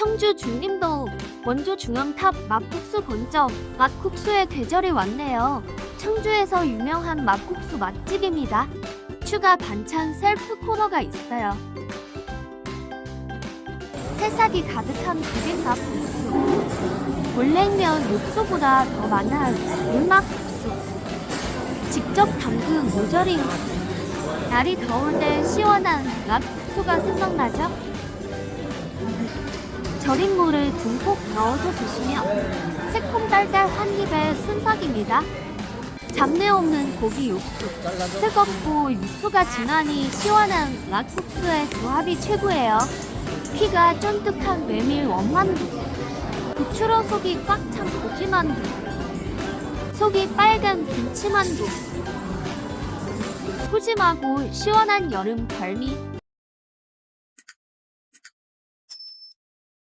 청주 중림동 원조 중앙탑 막국수 본점 막국수의 계절이 왔네요. 청주에서 유명한 막국수 맛집입니다. 추가 반찬 셀프 코너가 있어요. 새싹이 가득한 비빔 막국수. 물냉면 육수보다 더 많은 물막국수. 직접 담근 모조리. 날이 더울 때 시원한 막국수가 생각나죠? 절인 물을 듬뿍 넣어서 드시면 새콤달달 한 입의 순삭입니다. 잡내 없는 고기 육수. 뜨겁고 육수가 진하니 시원한 막국수의 조합이 최고예요. 피가 쫀득한 메밀 원만두. 부추로 속이 꽉 찬 고기만두. 속이 빨간 김치만두. 푸짐하고 시원한 여름 별미